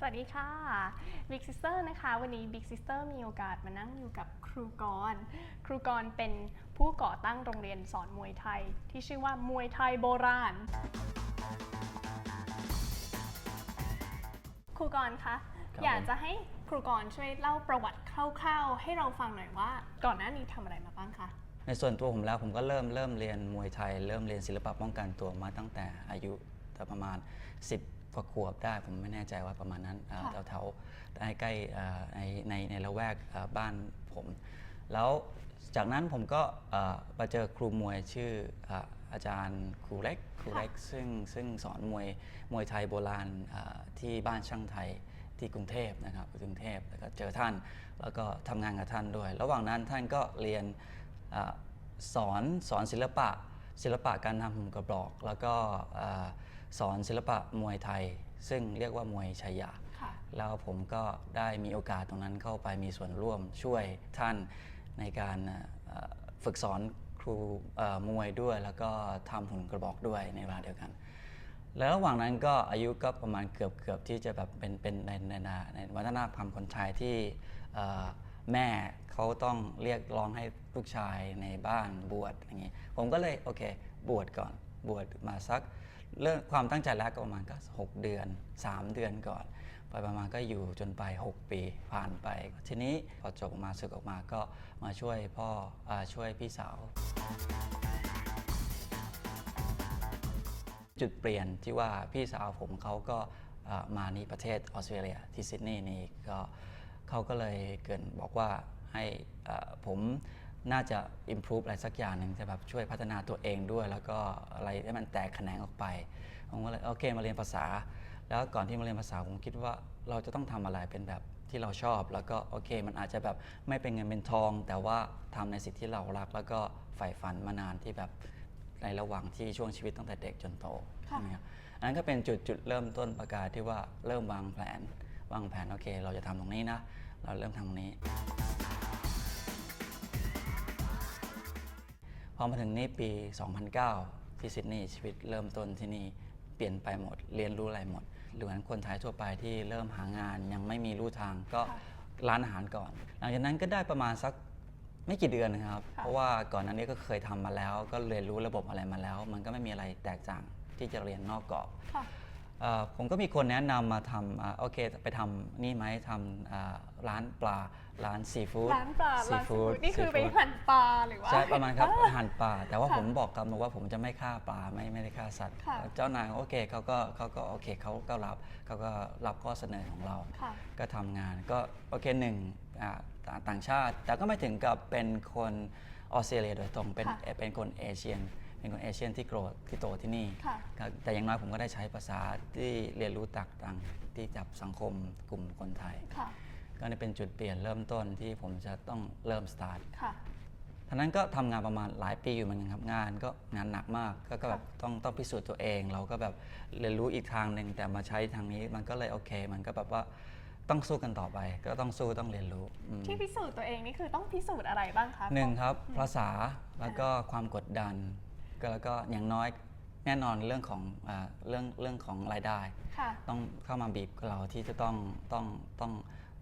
สวัสดีค่ะ Big Sister นะคะ วันนี้ Big Sister มีโอกาสมานั่งอยู่กับครูกร ครูกรเป็นผู้ก่อตั้งโรงเรียนสอนมวยไทย ที่ชื่อว่ามวยไทยโบราณ ครูกรคะครับ อยากจะให้ครูกรช่วยเล่าประวัติคร่าวๆ ให้เราฟังหน่อยว่า ก่อนหน้านี้ทำอะไรมาบ้างคะ ในส่วนตัวผมแล้วผมก็เริ่มเริ่มเรียนมวยไทย เริ่มเรียนศิลปะป้องกันตัวมาตั้งแต่อายุประมาณ 10ก ว่าขวบได้ ผมไม่แน่ใจว่าประมาณนั้นอ่าค่ะแถวๆใกล้ๆอ่าในในในละแวกอ่าบ้านผม แล้วจากนั้นผมก็อ่ามาเจอครูมวยชื่ออ่าอาจารย์ครูเล็กครูเล็กซึ่งซึ่งสอนมวยมวยไทยโบราณอ่าที่บ้านช่างไทยที่กรุงเทพนะครับกรุงเทพแล้วก็เจอท่าน แล้วก็ทำงานกับท่านด้วย ระหว่างนั้นท่านก็เรียนอ่าสอนสอนศิลปะ ศิลปะการทำหุ่นกระบอก แล้วก็อ่า สอนศิลปะมวยไทย ซึ่งเรียกว่ามวยชัยยาค่ะแล้วผมก็ได้มีโอกาสตรงนั้นเข้าไปมีส่วนร่วมช่วยท่านในการเอ่อฝึกสอนครูเอ่อมวยด้วย แล้วก็ทำหุ่นกระบอกด้วยในเวลาเดียวกัน แล้วระหว่างนั้นก็อายุก็ประมาณเกือบเกือบที่จะแบบเป็นเป็นในในในในวัฒนธรรมคนไทยที่เอ่อแม่เขาต้องเรียกร้องให้ลูกชายในบ้านบวชอย่างนี้ ผมก็เลยโอเค บวชก่อนบวชมาสัก เรื่องความตั้งใจแรกก็ประมาณก็ 6 เดือน 3 เดือนก่อน ไปประมาณก็อยู่จนไป 6 ปีผ่านไป ทีนี้พอจบมาศึกออกมาก็มาช่วยพ่ออช่วยพี่สาว จุดเปลี่ยนที่ว่าพี่สาวผมเขาก็มานี่ประเทศออสเตรเลียที่ซิดนีย์นี่ก็เขาก็เลยเกินบอกว่าให้ผม น่าจะ improve อะไรสักอย่างหนึ่งจะแบบช่วยพัฒนาตัวเองด้วย แล้วก็อะไรให้มันแตกแขนงออกไปผมก็เลยโอเคมาเรียนภาษา แล้วก่อนที่มาเรียนภาษาผมคิดว่าเราจะต้องทำอะไรเป็นแบบที่เราชอบ แล้วก็โอเค มันอาจจะแบบไม่เป็นเงินเป็นทอง แต่ว่าทำในสิ่งที่เรารัก แล้วก็ใฝ่ฝันมานานที่แบบในระหว่างที่ช่วงชีวิตตั้งแต่เด็กจนโตค่ะใช่ไหมครับอันนั้นก็เป็นจุดจุดเริ่มต้นประกาศที่ว่าเริ่มวางแผนวางแผนโอเค เราจะทำตรงนี้นะ เราเริ่มทำตรงนี้ พอมาถึงนี่ปี 2009 ที่ซิดนีย์ชีวิตเริ่มต้นที่นี่เปลี่ยนไปหมด เรียนรู้อะไรหมดเหมือนคนไทยทั่วไปที่เริ่มหางานยังไม่มีรู้ทางก็ค่ะร้านอาหารก่อน หลังจากนั้นก็ได้ประมาณสักไม่กี่เดือนนะครับค่ะเพราะว่าก่อนหน้านี้ก็เคยทำมาแล้ว ก็เรียนรู้ระบบอะไรมาแล้ว มันก็ไม่มีอะไรแตกต่างที่จะเรียนนอกกรอบค่ะเอ่อ ผมก็มีคนแนะนำมาทำอ่าโอเคไปทำนี่ไหมทำอ่าร้านปลาร้านซีฟู้ดร้านปลาซีร้านซีฟู้ฟู้ดดนี่คือไปหั่นปลาหรือว่าใช่ประมาณครับอ่หั่นปลาแต่ว่าค่ะผมบอกกับว่าผมจะไม่ฆ่าปลาไม่ไม่ได้ฆ่าสัตว์ค่ะเจ้านายโอเคเขาก็เขาก็โอเคเขาก็รับเขาก็รับข้อเสนอของเราค่ะก็ทำงานก็โอเคหนึ่งอ่าต่างต่างชาติ แต่ก็ไม่ถึงกับเป็นคนออสเตรเลียโดยตรงเป็นค่ะเป็นคนเอเชียน เป็นคนเอเชียนที่โกรธที่โตที่นี่ค่ะ ครับแต่อย่างน้อยผมก็ได้ใช้ภาษาที่เรียนรู้ตักต่างที่จับสังคมกลุ่มคนไทย ค่ะ ก็นี่เป็นจุดเปลี่ยนเริ่มต้นที่ผมจะต้องเริ่มสตาร์ท ค่ะ ท่านั้นก็ทำงานประมาณหลายปีอยู่เหมือนกันครับงานก็งานหนักมากก็ก็แบบต้องต้องพิสูจน์ตัวเอง เราก็แบบเรียนรู้อีกทางหนึ่งแต่มาใช้ทางนี้มันก็เลยโอเค มันก็แบบว่าต้องสู้กันต่อไป ก็ต้องสู้ต้องเรียนรู้อืมที่พิสูจน์ตัวเองนี่คือต้องพิสูจน์อะไรบ้างคะหนึ่งครับภาษาแล้วก็ความกดดัน ก็แล้วก็อย่างน้อยแน่นอนเรื่องของอาเรื่องเรื่องของรายได้ ค่ะ ต้องเข้ามาบีบเราที่จะต้องต้องต้อง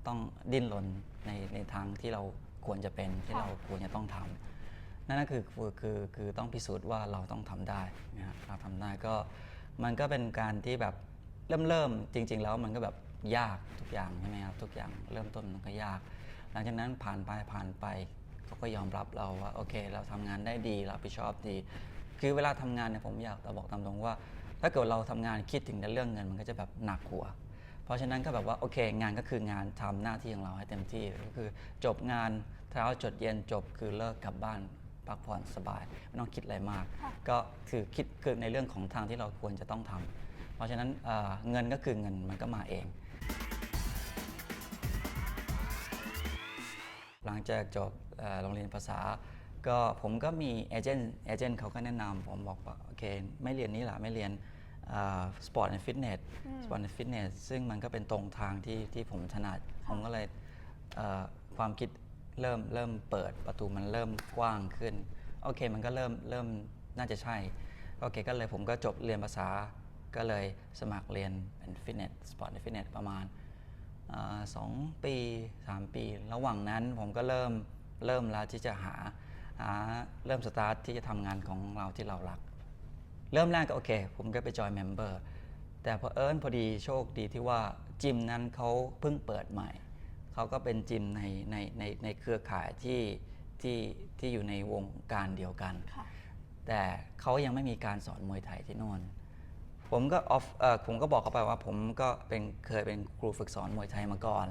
ต้องดิ้นรนในในทางที่เราควรจะเป็นที่ค่ะ เราควรจะต้องทำนั่นก็คือคือคือคือต้องพิสูจน์ว่าเราต้องทำได้นะครับเราทำได้ก็มันก็เป็นการที่แบบเริ่มเริ่มจริง ๆ แล้วมันก็แบบยากทุกอย่างใช่ไหมครับทุกอย่างเริ่มต้นมันก็ยาก หลังจากนั้นผ่านไปผ่านไปเขาก็ยอมรับเราว่าโอเค เราทำงานได้ดีรับผิดชอบดี คือเวลาทำงานเนี่ยผมอยากจะบอกตามตรงว่า ถ้าเกิดเราทำงานคิดถึงแต่เรื่องเงินมันก็จะแบบหนักหัว เพราะฉะนั้นก็แบบว่าโอเคงานก็คืองานทำหน้าที่ของเราให้เต็มที่ก็คือจบงานเช้าจดเย็นจบคือเลิกกลับบ้านพักผ่อนสบายไม่ต้องคิดอะไรมากค่ะก็คือคิดคือในเรื่องของทางที่เราควรจะต้องทำเพราะฉะนั้นเอ่อเงินก็คือเงินมันก็มาเอง หลังจากจบเอ่อโรงเรียนภาษา ก็ผมก็มีเอเจนต์เอเจนต์เขาก็แนะนำผมบอกว่าโอเคไม่เรียนนี้ละไม่เรียนสปอร์ตแอนด์ฟิตเนสสปอร์ตแอนด์ฟิตเนสซึ่งมันก็เป็นตรงทางที่ที่ผมถนัด ผมก็เลยเอ่อความคิดเริ่มเริ่มเปิดประตูมันเริ่มกว้างขึ้น โอเคมันก็เริ่มเริ่มน่าจะใช่ โอเคก็เลยผมก็จบเรียนภาษาก็เลยสมัครเรียนเป็นฟิตเนสสปอร์ตฟิตเนสประมาณอ่าสองปีสามปี ระหว่างนั้นผมก็เริ่มเริ่มแล้วที่จะหา หาเริ่มสตาร์ทที่จะทำงานของเราที่เรารัก เริ่มแรกก็โอเค ผมก็ไปจอยเมมเบอร์แต่พอเอิญพอดีโชคดีที่ว่าจิมนั้นเขาเพิ่งเปิดใหม่ เขาก็เป็นจิมในในในในเครือข่ายที่ที่ที่อยู่ในวงการเดียวกันค่ะแต่เขายังไม่มีการสอนมวยไทยที่โน่นผมก็ออฟเอ่อผมก็บอกเขาไปว่าผมก็เป็นเคยเป็นครูฝึกสอนมวยไทยมาก่อน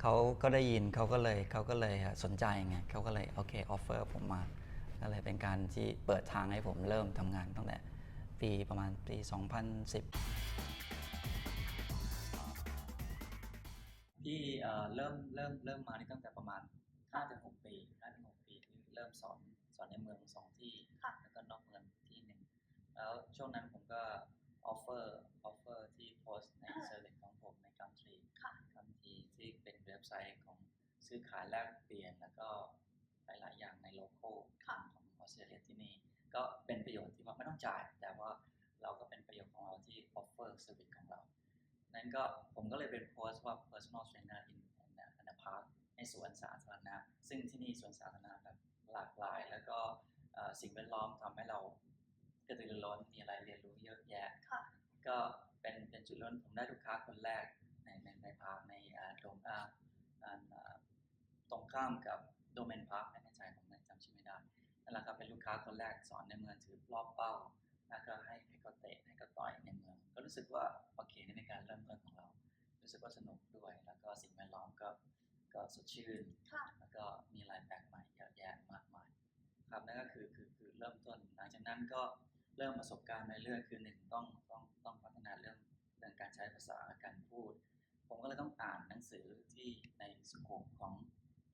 เขาก็ได้ยินเขาก็เลยเขาก็เลยสนใจไงเขาก็เลยโอเคออฟเฟอร์ผมมาก็เลยเป็นการที่เปิดทางให้ผมเริ่มทำงานตั้งแต่ปีประมาณปี 2010 ที่เอ่อเริ่มเริ่มเริ่มมานี่ตั้งแต่ประมาณ5ถึง6ปี5ถึง6ปีที่เริ่มสอนสอนในเมืองสองที่ค่ะแล้วก็นอกเมืองที่หนึ่งแล้วช่วงนั้นผม ซื้อขายแลกเปลี่ยนแล้วก็หลาย ๆ อย่างในโลโก้ของของออสเตรเลียที่นี่ ก็เป็นประโยชน์ที่ว่าไม่ต้องจ่าย แต่ว่าเราก็เป็นประโยชน์ของเราที่ออฟเฟอร์เซอร์วิสของเรา นั้นก็ผมก็เลยเป็นโพสต์ว่า personal trainer in in a, in a park ในสวนสาธารณะ ซึ่งที่นี่สวนสาธารณะแบบหลากหลาย แล้วก็เอ่อสิ่งแวดล้อมทำให้เรากระตือรือร้นมีอะไรเรียนรู้เยอะแยะค่ะก็เป็นเป็นจุดเริ่มผมได้ลูกค้าคนแรกในในในพาร์คในอ่าโดมอ่าอ่าอ่า ตรงข้ามกับโดเมนพาร์คไม่แน่ใจผมจำชื่อไม่ได้นั่นแหละครับเป็นลูกค้าคนแรกสอนในเมืองถือรอบเป้าแล้วก็ให้ให้เขาเตะให้เขาต่อยในเมือง ก็รู้สึกว่าโอเคนี่เป็นการเริ่มต้นของเรา รู้สึกว่าสนุกด้วย แล้วก็สิ่งแวดล้อมก็ก็สดชื่นค่ะแล้วก็มีอะไรแปลกใหม่เยอะแยะมากมายครับนั่นก็คือคือคือเริ่มต้น หลังจากนั้นก็เริ่มประสบการณ์ไปเรื่อยคือหนึ่งต้องต้องต้องพัฒนาเรื่องเรื่องการใช้ภาษาการพูด ผมก็เลยต้องอ่านหนังสือที่ในสโคปของ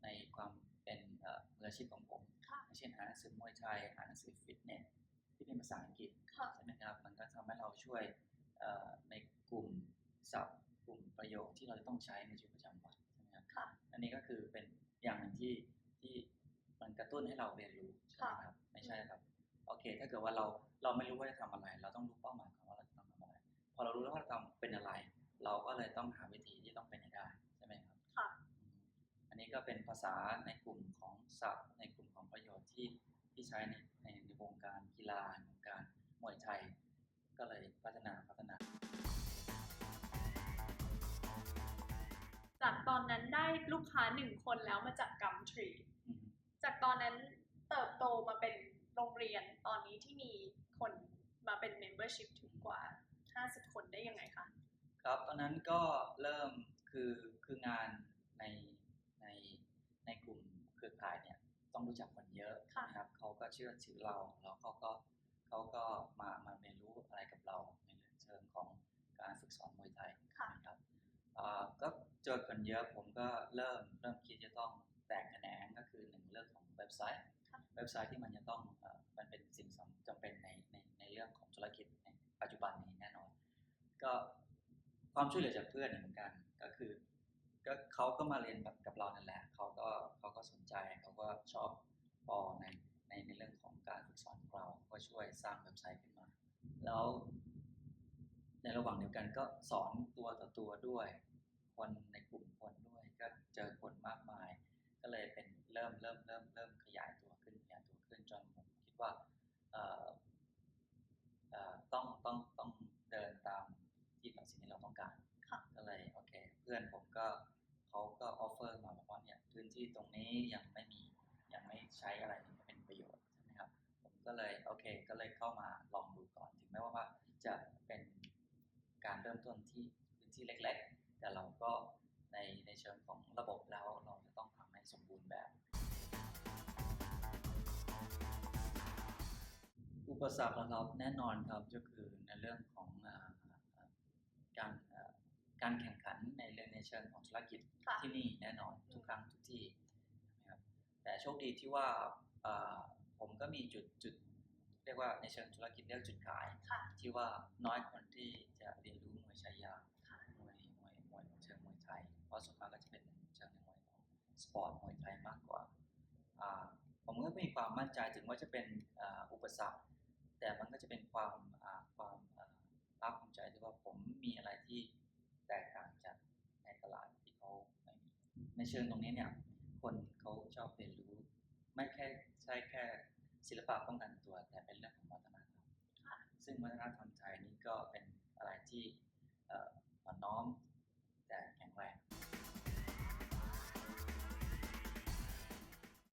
ในความเป็นเอ่อมืออาชีพของผมค่ะเช่นอ่านหนังสือมวยไทยอ่านหนังสือฟิตเนสที่เป็นภาษาอังกฤษค่ะใช่ไหมครับมันก็ทำให้เราช่วยเอ่อในกลุ่มศัพท์กลุ่มประโยคที่เราจะต้องใช้ในชีวิตประจำวันใช่ไหมครับค่ะอันนี้ก็คือเป็นอย่างหนึ่งที่ที่มันกระตุ้นให้เราเรียนรู้ใช่ไหมครับไม่ใช่ครับโอเค ถ้าเกิดว่าเราเราไม่รู้ว่าจะทำอะไร เราต้องรู้เป้าหมายของว่าเราจะต้องทำอะไร พอเรารู้แล้วว่าเราทำเป็นอะไร เราก็เลยต้องหาวิธีที่ต้องเป็นให้ได้ใช่ไหมครับ ค่ะ อืมอั นนี้ก็เป็นภาษาในกลุ่มของศัพท์ ในกลุ่มของประโยชน์ที่ที่ใช้ในในในวงการกีฬาในวงการมวยไทย ก็เลยพัฒนาพัฒนา จากตอนนั้นได้ลูกค้าหนึ่งคนแล้วมาจากกัมทรีอืมจากตอนนั้นเติบโตมาเป็นโรงเรียนตอนนี้ที่มีคนมาเป็น membership ถึงกว่า 50 คนได้ยังไงคะ ครับตอนนั้นก็เริ่มคือคืองานในใน ในกลุ่มเครือข่ายเนี่ยต้องรู้จักคนเยอะค่ะนะครับเขาก็เชื่อถือเราแล้วเขาก็เขาก็มามาเรียนรู้อะไรกับเราในเชิงของการฝึกสอนมวยไทยค่ะนะครับอ่าก็เจอคนเยอะผมก็เริ่มเริ่มคิดจะต้องแตกแขนงก็คือหนึ่งเรื่องของเว็บไซต์ค่ะเว็บไซต์ที่มันจะต้องเอ่อมันเป็นสิ่งสำจำเป็นในในในเรื่องของธุรกิจในปัจจุบันนี้แน่นอน ก็ความช่วยเหลือจากเพื่อนเหมือนกัน ก็คือก็เขาก็มาเรียนแบบกับเรานั่นแหละเขาก็เขาก็สนใจเขาก็ชอบพอในในในเรื่องของการฝึกสอนของเราก็ช่วยสร้างเว็บไซต์ขึ้นมา แล้ว ในระหว่างเดียวกันก็สอนตัวต่อตัวด้วย คนในกลุ่มคนด้วย ก็เจอคนมากมาย ก็เลยเป็นเริ่มเริ่มเริ่มเริ่มขยายตัวขึ้นขยายตัวขึ้นจนผมคิดว่าเอ่อเอ่อต้องต้องต้องเดินตามที่เราสิ่งที่เราต้องการค่ะก็เลยโอเค เพื่อนผมก็ เขาก็ออฟเฟอร์มาบอกว่าเนี่ยพื้นที่ตรงนี้ยังไม่มียังไม่ใช้อะไรที่เป็นประโยชน์ใช่ไหมครับผมก็เลยโอเค ก็เลยเข้ามาลองดูก่อน ถึงแม้ว่าจะเป็นการเริ่มต้นที่พื้นที่เล็ก ๆ แต่เราก็ในในเชิงของระบบแล้วเราจะต้องทำให้สมบูรณ์แบบ อุปสรรคเราแน่นอนครับก็คือในเรื่องของอการการแข่งขัน เรื่องในเชิงของธุรกิจค่ะที่นี่แน่นอนทุกครั้งทุกที่นะครับแต่โชคดีที่ว่าอ่าผมก็มีจุดจุดเรียกว่าในเชิงธุรกิจเรียกจุดขายค่ะที่ว่าน้อยคนที่จะเรียนรู้มวยชายาค่ะมวยมวยมวยเชิงมวยไทยเพราะส่วนมากก็จะเป็นเชิงในมวยของสปอร์ตมวยไทยมากกว่าอ่าผมก็มีความมั่นใจถึงว่าจะเป็นอ่าอุปสรรค แต่มันก็จะเป็นความอ่าความอ่าภาคภูมิใจที่ว่าผมมีอะไรที่แตกต่างจากในตลาด ในเชิงตรงนี้เนี่ยคนเขาชอบเรียนรู้ ไม่แค่ใช่แค่ศิลปะป้องกันตัว แต่เป็นเรื่องของวัฒนธรรมซึ่งวัฒนธรรมไทยนี่ก็เป็นอะไรที่อ่อนน้อมแต่แข็งแรง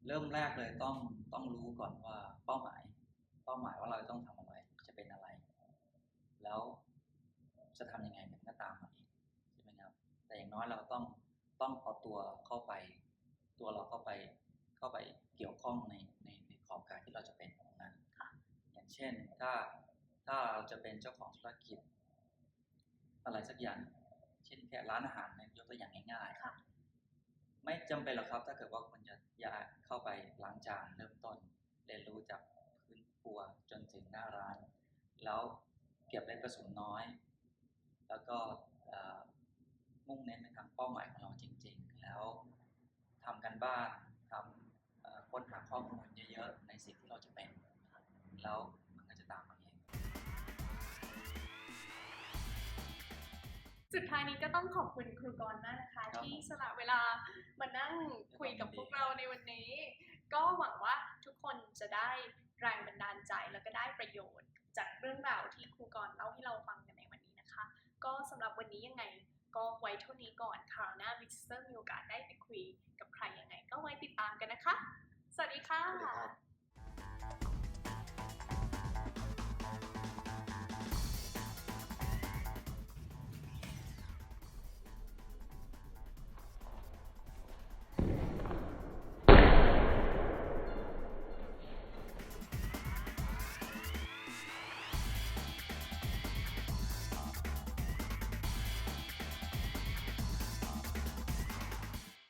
เริ่มแรกเลยต้องต้องรู้ก่อนว่าเป้าหมาย เป้าหมายว่าเราต้องทำอะไรจะเป็นอะไร แล้วจะทำยังไงมันก็ตามมาเองใช่ไหมครับแต่อย่างน้อยเราต้อง ต้องเอาตัวเข้าไป ตัวเราเข้าไปเข้าไปเกี่ยวข้องในในในขอบการที่เราจะเป็นตรงนั้นค่ะอย่างเช่นถ้าถ้าเราจะเป็นเจ้าของธุรกิจ อะไรสักอย่าง เช่นแค่ร้านอาหารเนี่ยยกตัวอย่างง่ายๆค่ะไม่จำเป็นหรอกครับ ถ้าเกิดว่าคุณจะอยากเข้าไปล้างจานเริ่มต้นเรียนรู้จากพื้นครัวจนถึงหน้าร้าน แล้วเก็บเล็กกระสุนน้อย แล้วก็เอ่อมุ่งเน้นไปทางเป้าหมายของเราจริงๆแล้ว ทำกันบ้านทำเอ่อค้นหาข้อมูลเยอะๆ ในสิ่งที่เราจะเป็น แล้วมันก็จะตามมาเองสุดท้ายนี้ก็ต้องขอบคุณครูกรณ์มากนะคะครับที่สละเวลามานั่งคุยกับพวกเราในวันนี้ ก็หวังว่าทุกคนจะได้แรงบันดาลใจแล้วก็ได้ประโยชน์ จากเรื่องราวที่ครูกรณ์เล่าให้เราฟังกันในวันนี้นะคะ ก็สำหรับวันนี้ยังไง ก็ไว้เท่านี้ก่อนคราวหน้ามิสเตอร์มีโอกาสได้ไปคุยกับใครยังไง ก็ไว้ติดตามกันนะคะ สวัสดีค่ะ